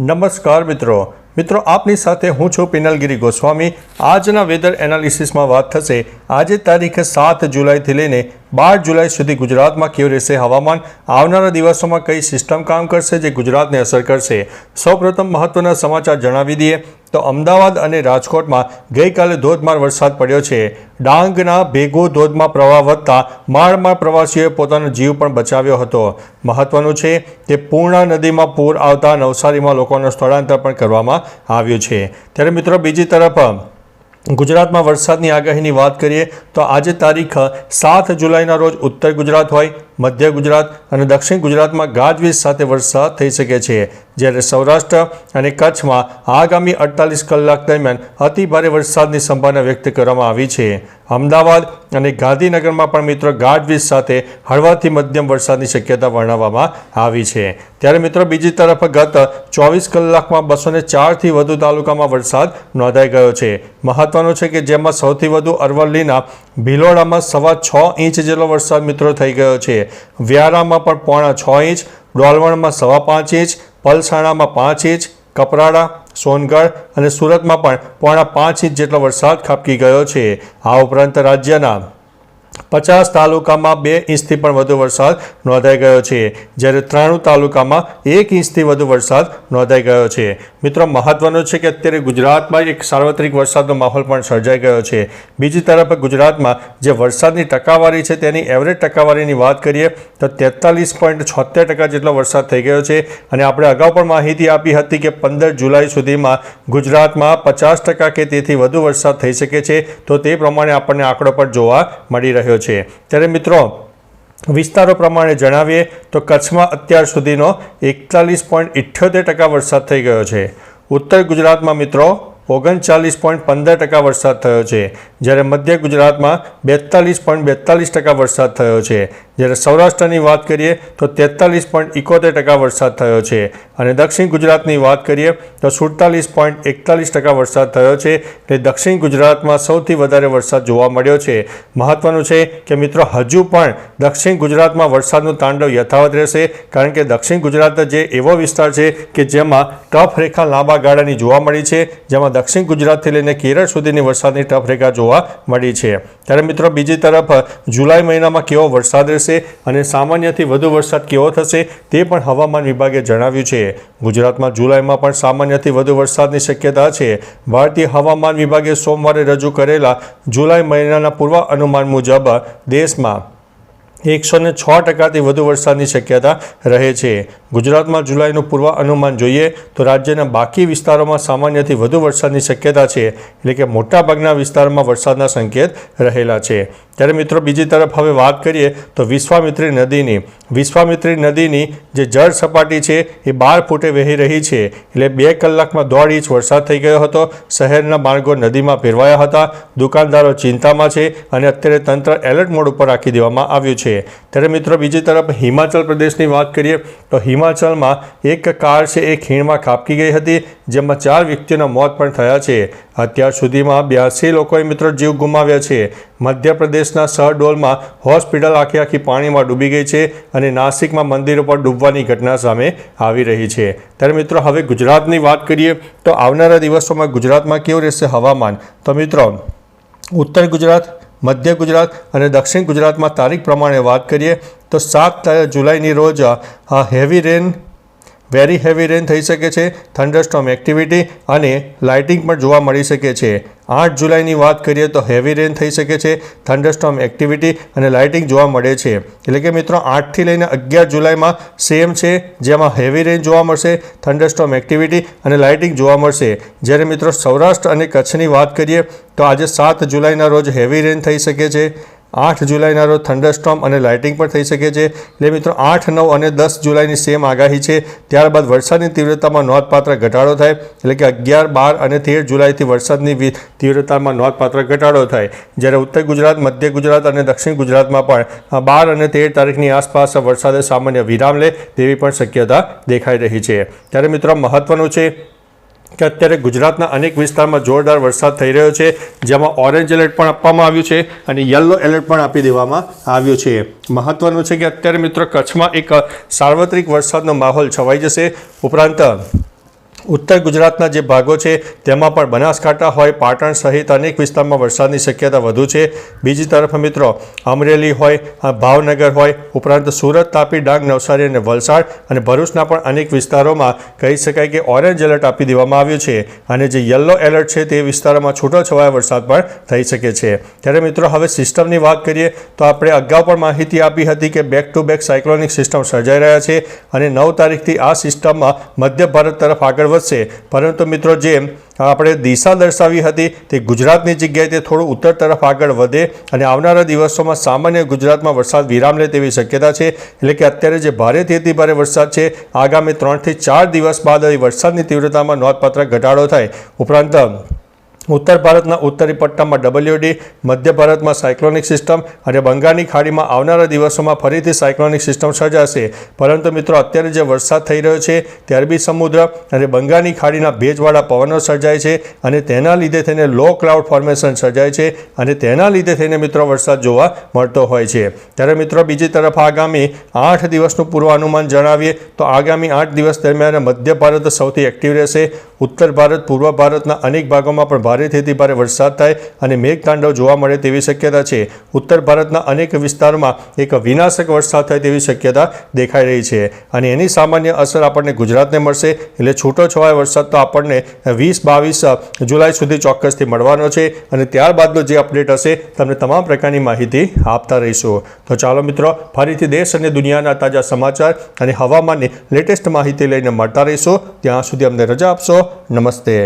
નમસ્કાર મિત્રો. મિત્રો, આપની સાથે હું છું પિનલગીરી ગોસ્વામી. આજના વેધર એનાલિસિસમાં વાત થશે. આજે તારીખ સાત જુલાઈથી લઈને બાર જુલાઈ સુધી ગુજરાતમાં કેવું રહેશે હવામાન? આવનારા દિવસોમાં કઈ સિસ્ટમ કામ કરશે જે ગુજરાતને અસર કરશે? સૌપ્રથમ મહત્ત્વના સમાચાર જણાવી દઈએ. તો અમદાવાદ અને રાજકોટમાં ગઈકાલે ધોધમાર વરસાદ પડ્યો છે. ડાંગના ભેગો ધોધમાં પ્રવાહ વધતા માળમાં પ્રવાસીઓએ પોતાનો જીવ પણ બચાવ્યો હતો. મહત્વનું છે કે પૂર્ણા નદીમાં પૂર આવતા નવસારીમાં લોકોનું સ્થળાંતર પણ કરવામાં આવ્યું છે. ત્યારે મિત્રો બીજી તરફ, ગુજરાતમાં વરસાદની આગાહીની વાત કરીએ તો આજે તારીખ સાત જુલાઈના રોજ ઉત્તર ગુજરાત હોય, મધ્ય ગુજરાત અને દક્ષિણ ગુજરાતમાં ગાજવીજ સાથે વરસાદ થઈ શકે છે. જ્યારે સૌરાષ્ટ્ર અને કચ્છમાં આગામી અડતાલીસ કલાક દરમિયાન અતિ ભારે વરસાદની સંભાવના વ્યક્ત કરવામાં આવી છે. અમદાવાદ અને ગાંધીનગરમાં પણ મિત્રો ગાઢવીજ સાથે હળવાથી મધ્યમ વરસાદની શક્યતા વર્ણવવામાં આવી છે. ત્યારે મિત્રો બીજી તરફ ગત ચોવીસ કલાકમાં બસો ને ચારથી વધુ તાલુકામાં વરસાદ નોંધાઈ ગયો છે. મહત્વનું છે કે જેમાં સૌથી વધુ અરવલ્લીના ભિલોડામાં સવા છ ઇંચ જેટલો વરસાદ મિત્રો થઈ ગયો છે. વ્યારામાં પણ પોણા છ ઇંચ, ડોલવણમાં સવા પાંચ ઇંચ, પલસાણામાં પાંચ ઇંચ, કપરાડા, સોનગઢ અને સુરતમાં પણ પોણા પાંચ ઇંચ જેટલો વરસાદ ખાબકી ગયો છે. આ ઉપરાંત રાજ્યના પચાસ તાલુકામાં બે ઇંચથી પણ વધુ વરસાદ નોંધાઈ ગયો છે. જ્યારે ત્રાણું તાલુકામાં એક ઇંચથી વધુ વરસાદ નોંધાઈ ગયો છે. મિત્રો, મહત્વનું છે કે અત્યારે ગુજરાતમાં એક સાર્વત્રિક વરસાદનો માહોલ પણ સર્જાઈ ગયો છે. બીજી તરફ, ગુજરાતમાં જે વરસાદની ટકાવારી છે, તેની એવરેજ ટકાવારીની વાત કરીએ, તો તેતાલીસ પોઈન્ટ છોતેર ટકા જેટલો વરસાદ થઈ ગયો છે. અને આપણે અગાઉ પણ માહિતી આપી હતી કે પંદર જુલાઈ સુધીમાં ગુજરાતમાં પચાસ ટકા કે તેથી વધુ વરસાદ થઈ શકે છે. તો તે પ્રમાણે આપણને આંકડો પણ જોવા મળી રહ્યો છે. ત્યારે મિત્રો, વિસ્તારો પ્રમાણે જણાવીએ તો કચ્છમાં અત્યાર સુધીનો એકતાલીસ પોઈન્ટ ઇઠ્યોતેર ટકા વરસાદ થઈ ગયો છે. ઉત્તર ગુજરાતમાં મિત્રો, ઓગણચાલીસ પોઈન્ટ પંદર ટકા વરસાદ થયો છે. જ્યારે મધ્ય ગુજરાતમાં બેતાલીસ પોઈન્ટ બેતાલીસ ટકા વરસાદ થયો છે. જ્યારે સૌરાષ્ટ્રની વાત કરીએ તો તેતાલીસ પોઈન્ટ ઇકોતેર ટકા વરસાદ થયો છે અને દક્ષિણ ગુજરાતની વાત કરીએ તો સુડતાલીસ પોઈન્ટ એકતાલીસ ટકા વરસાદ થયો છે. એટલે દક્ષિણ ગુજરાતમાં સૌથી વધારે વરસાદ જોવા મળ્યો છે. મહત્વનું છે કે મિત્રો, હજુ પણ દક્ષિણ ગુજરાતમાં વરસાદનું તાંડવ યથાવત રહેશે, કારણ કે દક્ષિણ ગુજરાત જે એવો વિસ્તાર છે કે જેમાં ટફ રેખા લાંબા ગાળાની જોવા મળી છે, જેમાં દક્ષિણ ગુજરાતથી લઈને કેરળ સુધીની વરસાદની ટફ રેખા જોવા મળી છે. ત્યારે મિત્રો બીજી તરફ, જુલાઈ મહિનામાં કેવો વરસાદ રહેશે અને સામાન્યથી વધુ વરસાદ કેવો થશે તે પણ હવામાન વિભાગે જણાવ્યું છે. ગુજરાતમાં જુલાઈમાં પણ સામાન્યથી વધુ વરસાદની શક્યતા છે. ભારતીય હવામાન વિભાગે સોમવારે રજૂ કરેલા જુલાઈ મહિનાના પૂર્વ અનુમાન મુજબ, દેશમાં એકસો ને છ ટકાથી વધુ વરસાદની શક્યતા રહે છે. ગુજરાતમાં જુલાઈનું પૂર્વ અનુમાન જોઈએ તો રાજ્યના બાકી વિસ્તારોમાં સામાન્યથી વધુ વરસાદની શક્યતા છે, એટલે કે મોટાભાગના વિસ્તારોમાં વરસાદના સંકેત રહેલા છે. ત્યારે મિત્રો બીજી તરફ હવે વાત કરીએ તો વિશ્વામિત્રી નદીની. વિશ્વામિત્રી નદીની જે જળ સપાટી છે એ બાર ફૂટે વહી રહી છે. એટલે બે કલાકમાં દોઢ ઇંચ વરસાદ થઈ ગયો હતો. શહેરના માર્ગો નદીમાં ફેરવાયા હતા. દુકાનદારો ચિંતામાં છે અને અત્યારે તંત્ર એલર્ટ મોડ ઉપર રાખી દેવામાં આવ્યું છે. ત્યારે મિત્રો બીજી તરફ હિમાચલ પ્રદેશની વાત કરીએ તો હિમાચલમાં એક કાર છે એ ખીણમાં ખાબકી ગઈ હતી. જેમાં ચાર વ્યક્તિઓના મોત પણ થયા છે. અત્યાર સુધીમાં બ્યાસી લોકોએ મિત્રો જીવ ગુમાવ્યા છે. મધ્યપ્રદેશના શહડોલમાં હોસ્પિટલ આખી આખી પાણીમાં ડૂબી ગઈ છે અને નાસિકમાં મંદિરો પર ડૂબવાની ઘટના સામે આવી રહી છે. ત્યારે મિત્રો, હવે ગુજરાતની વાત કરીએ તો આવનારા દિવસોમાં ગુજરાતમાં કેવું રહેશે હવામાન? તો મિત્રો, ઉત્તર ગુજરાત, મધ્ય ગુજરાત અને દક્ષિણ ગુજરાતમાં તારીખ પ્રમાણે વાત કરીએ તો સાત જુલાઈની રોજ heavy rain very heavy rain થઈ શકે છે થંડરસ્ટોમ એક્ટિવિટી અને લાઇટિંગ પણ જોવા મળી શકે છે. આઠ જુલાઈની વાત કરીએ તો હેવી રેન થઈ શકે છે થંડરસ્ટોમ એક્ટિવિટી અને લાઇટિંગ જોવા મળે છે. એટલે કે મિત્રો, આઠથી લઈને અગિયાર જુલાઈમાં સેમ છે, જેમાં હેવી રેન જોવા મળશે થંડરસ્ટોમ એક્ટિવિટી અને લાઇટિંગ જોવા મળશે. જ્યારે મિત્રો સૌરાષ્ટ્ર અને કચ્છની વાત કરીએ તો આજે સાત જુલાઈના રોજ હેવી રેન થઈ શકે છે. આઠ જુલાઈના રોજ થંડરસ્ટોમ અને લાઇટિંગ પણ થઈ શકે છે. એટલે મિત્રો, આઠ, નવ અને દસ જુલાઈની સેમ આગાહી છે. ત્યારબાદ વરસાદની તીવ્રતામાં નોંધપાત્ર ઘટાડો થાય, એટલે કે અગિયાર, બાર અને તેર જુલાઈથી વરસાદની તીવ્રતામાં નોંધપાત્ર ઘટાડો થાય. જ્યારે ઉત્તર ગુજરાત, મધ્ય ગુજરાત અને દક્ષિણ ગુજરાતમાં પણ બાર અને તેર તારીખની આસપાસ વરસાદે સામાન્ય વિરામ લે તેવી પણ શક્યતા દેખાઈ રહી છે. ત્યારે મિત્રો, મહત્વનું છે કે અત્યારે ગુજરાતના અનેક વિસ્તારમાં જોરદાર વરસાદ થઈ રહ્યો છે, જેમાં ઓરેન્જ એલર્ટ પણ આપવામાં આવ્યું છે અને યલો એલર્ટ પણ આપી દેવામાં આવ્યું છે. મહત્વનું છે કે અત્યારે મિત્રો કચ્છમાં એક સાર્વત્રિક વરસાદનો માહોલ છવાઈ જશે. ઉપરાંત ઉત્તર ગુજરાતના જે ભાગો છે, તેમાં પણ બનાસકાંઠા હોય, પાટણ સહિત અનેક વિસ્તારમાં વરસાદની શક્યતા વધુ છે. બીજી તરફ મિત્રો, અમરેલી હોય ભાવનગર હોય, ઉપરાંત સુરત, તાપી, ડાંગ, નવસારી અને વલસાડ અને ભરૂચના પણ અનેક વિસ્તારોમાં કહી શકાય કે ઓરેન્જ એલર્ટ આપી દેવામાં આવ્યું છે અને જે યલો એલર્ટ છે તે વિસ્તારોમાં છૂટોછવાયા વરસાદ પણ થઈ શકે છે. ત્યારે મિત્રો, હવે સિસ્ટમની વાત કરીએ તો આપણે અગાઉ પણ માહિતી આપી હતી કે back to back cyclonic system સર્જાઈ રહ્યા છે અને નવ તારીખથી આ સિસ્ટમમાં મધ્ય ભારત તરફ આગળ વધશે પરંતુ મિત્રો જે આપણે દિશા દર્શાવી હતી, તે ગુજરાતની જગ્યાએ તે થોડું ઉત્તર તરફ આગળ વધે અને આવનારા દિવસોમાં સામાન્ય ગુજરાતમાં વરસાદ વિરામ લે તેવી શક્યતા છે. એટલે કે અત્યારે જે ભારેથી અતિ ભારે વરસાદ છે, આગામી ત્રણથી ચાર દિવસ બાદ વરસાદની તીવ્રતામાં નોંધપાત્ર ઘટાડો થાય. ઉપરાંત ઉત્તર ભારતના ઉત્તરી પટ્ટામાં ડબલ્યુડી મધ્ય ભારતમાં સાયક્લોનિક સિસ્ટમ અને બંગાળની ખાડીમાં આવનારા દિવસોમાં ફરીથી સાયક્લોનિક સિસ્ટમ સર્જાશે. પરંતુ મિત્રો, અત્યારે જે વરસાદ થઈ રહ્યો છે તે અરબી સમુદ્ર અને બંગાળની ખાડીના ભેજવાળા પવનો સર્જાય છે અને તેના લીધે થઈને લો ક્લાઉડ ફોર્મેશન સર્જાય છે અને તેના લીધે થઈને મિત્રો વરસાદ જોવા મળતો હોય છે. ત્યારે મિત્રો, બીજી તરફ આગામી આઠ દિવસનું પૂર્વાનુમાન જણાવીએ તો આગામી આઠ દિવસ દરમિયાન મધ્ય ભારત સૌથી એક્ટિવ રહેશે. ઉત્તર ભારત, પૂર્વ ભારતના અનેક ભાગોમાં પણ ભારેથી ભારે વરસાદ થાય અને મેઘતાંડવ જોવા મળે તેવી શક્યતા છે. ઉત્તર ભારતના અનેક વિસ્તારોમાં એક વિનાશક વરસાદ થાય તેવી શક્યતા દેખાઈ રહી છે અને એની સામાન્ય અસર આપણને ગુજરાતને મળશે. એટલે છૂટો છવાયો વરસાદ તો આપણને વીસ બાવીસ જુલાઈ સુધી ચોક્કસથી મળવાનો છે અને ત્યારબાદનો જે અપડેટ હશે તમને તમામ પ્રકારની માહિતી આપતા રહીશું. તો ચાલો મિત્રો, ફરીથી દેશ અને દુનિયાના તાજા સમાચાર અને હવામાનની લેટેસ્ટ માહિતી લઈને મળતા રહીશું. ત્યાં સુધી અમને રજા આપશો. નમસ્તે.